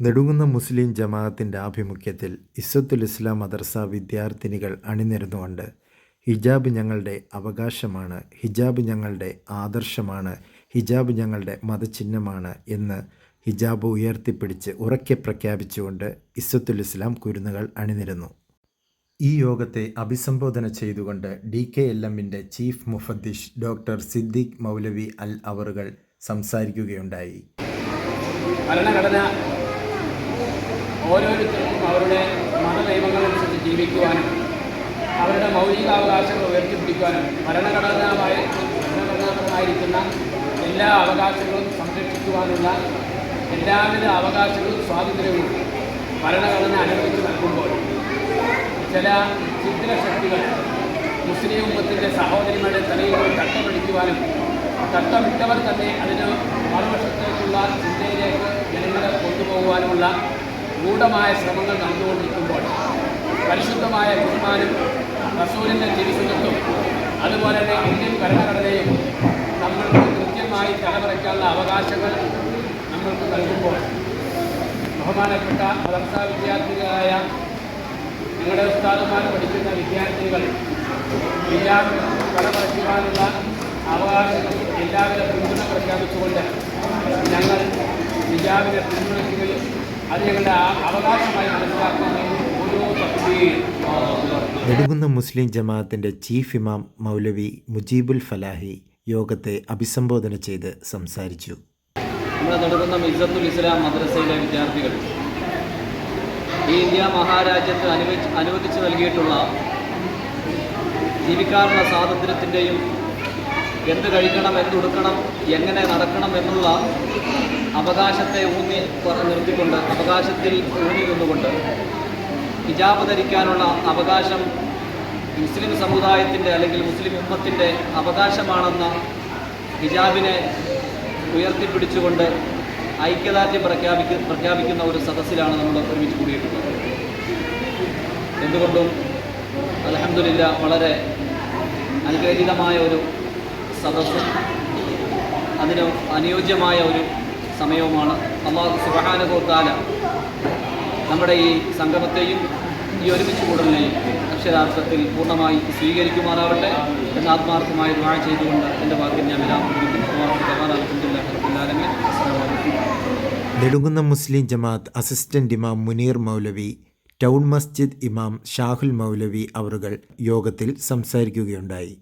നെടുങ്ങുന്ന മുസ്ലിം ജമാഅത്തിന്റെ ആഭിമുഖ്യത്തിൽ ഇസ്സത്തുൽ ഇസ്ലാം മദർസ വിദ്യാർത്ഥിനികൾ അണിനിരന്നുകൊണ്ട് ഹിജാബ് ഞങ്ങളുടെ അവകാശമാണ് ഹിജാബ് ഞങ്ങളുടെ ആദർശമാണ് ഹിജാബ് ഞങ്ങളുടെ മതചിഹ്നമാണ് എന്ന് ഹിജാബ് ഉയർത്തിപ്പിടിച്ച് ഉറക്കെ പ്രഖ്യാപിച്ചുകൊണ്ട് ഇസ്സത്തുൽ ഇസ്ലാം കുരുന്നുകൾ അണിനിരുന്നു. ഈ യോഗത്തെ അഭിസംബോധന ചെയ്തുകൊണ്ട് ഡി കെ എൽ എമ്മിന്റെ ചീഫ് മുഫദ്ദിഷ് ഡോക്ടർ സിദ്ദീഖ് മൗലവി അൽ അവറുകൾ സംസാരിക്കുകയുണ്ടായി. ഭരണഘടന ഓരോരുത്തർക്കും അവരുടെ മതനിയമങ്ങളനുസരിച്ച് ജീവിക്കുവാനും അവരുടെ മൗലികാവകാശങ്ങൾ ഉയർത്തിപ്പിടിക്കുവാനും ഭരണഘടനാമായി ഭരണഘടനാപരമായിരിക്കുന്ന എല്ലാ അവകാശങ്ങളും സംരക്ഷിക്കുവാനുള്ള എല്ലാവിധ അവകാശങ്ങളും സ്വാതന്ത്ര്യവും ഭരണഘടന അനുവദിച്ച് നൽകുമ്പോൾ ചില ചിത്രശക്തികൾ മുസ്ലിം ഉമ്മത്തിന്റെ സഹോദരിമാരുടെ തലയിൽ തട്ടമടിക്കുവാനും തട്ടമിട്ടവർ തന്നെ അതിന് മറുവശത്തേക്കുള്ള ചിന്തയിലേക്ക് ജനങ്ങളെ കൊണ്ടുപോകുവാനുമുള്ള ഗൂഢമായ ശ്രമങ്ങൾ നടന്നുകൊണ്ടിരിക്കുമ്പോൾ പരിശുദ്ധമായ കുർബാനും റസൂലിന്റെ ജീവിതത്തും അതുപോലെ തന്നെ ഇന്ത്യൻ ഭരണഘടനയും നമ്മൾക്ക് കൃത്യമായി തലമുറയ്ക്കാനുള്ള അവകാശങ്ങൾ നമ്മൾക്ക് നൽകുമ്പോൾ ബഹുമാനപ്പെട്ട മദർസ വിദ്യാർത്ഥികളായ ഞങ്ങളുടെ ഉസ്താദന്മാർ പഠിക്കുന്ന വിദ്യാർത്ഥികൾ ഹിജാബ് തലമുറയ്ക്കുവാനുള്ള അവകാശങ്ങൾ എല്ലാവരും പിന്തുണ പ്രഖ്യാപിച്ചുകൊണ്ട് ഞങ്ങൾ ഹിജാബിനെ പിന്തുണയ്ക്കുകയും അത് ഞങ്ങളുടെ അവകാശമായി ഓരോ നെടുങ്ങുന്ന മുസ്ലിം ജമാഅത്തിന്റെ ചീഫ് ഇമാം മൗലവി മുജീബുൽ ഫലാഹി യോഗത്തെ അഭിസംബോധന ചെയ്ത് സംസാരിച്ചു. നമ്മുടെ നെടുകുന്ന മിസത്തുൽ ഇസ്ലാം മദ്രസയിലെ വിദ്യാർത്ഥികൾ ഈ ഇന്ത്യ മഹാരാജ്യത്ത് അനുവദിച്ച് അനുവദിച്ചു നൽകിയിട്ടുള്ള ജീവിക്കാനുള്ള സ്വാതന്ത്ര്യത്തിന്റെയും എന്ത് കഴിക്കണം എന്തുടുക്കണം എങ്ങനെ നടക്കണം എന്നുള്ള അവകാശത്തെ ഊന്നി നിർത്തിക്കൊണ്ട് അവകാശത്തിൽ ഊന്നി നിന്നുകൊണ്ട് ഹിജാബ് ധരിക്കാനുള്ള അവകാശം മുസ്ലിം സമുദായത്തിന്റെ അല്ലെങ്കിൽ മുസ്ലിം ഉമ്മത്തിന്റെ അവകാശമാണെന്ന ഹിജാബിനെ ഉയർത്തിപ്പിടിച്ചുകൊണ്ട് ഐക്യദാർഢ്യം പ്രഖ്യാപിക്ക പ്രഖ്യാപിക്കുന്ന ഒരു സദസ്സിലാണ് നമ്മൾ ഒരുമിച്ച് കൂടിയിട്ടുള്ളത്. എന്തുകൊണ്ടും അലഹമില്ല വളരെ അനുഗ്രഹീതമായ ഒരു സദസ്സും അതിന് അനുയോജ്യമായ ഒരു സമയവുമാണ്. അള്ളാഹു സുഖാനുഭവത്താല നമ്മുടെ ഈ സംഗമത്തെയും ഈ ഒരുമിച്ച് കൂടലിനെയും അക്ഷരാർത്ഥത്തിൽ പൂർണമായി സ്വീകരിക്കുമാറാവട്ടെ എന്ന ആത്മാർത്ഥമായി വാഴ ചെയ്തുകൊണ്ട് എന്റെ വാക്കിൽ ഞാൻ നെടുങ്ങുന്ന മുസ്ലിം ജമാഅത്ത് അസിസ്റ്റന്റ് ഇമാം മുനീർ മൗലവി ടൗൺ മസ്ജിദ് ഇമാം ഷാഹുൽ മൗലവി അവറുകൾ യോഗത്തിൽ സംസാരിക്കുകയുണ്ടായി.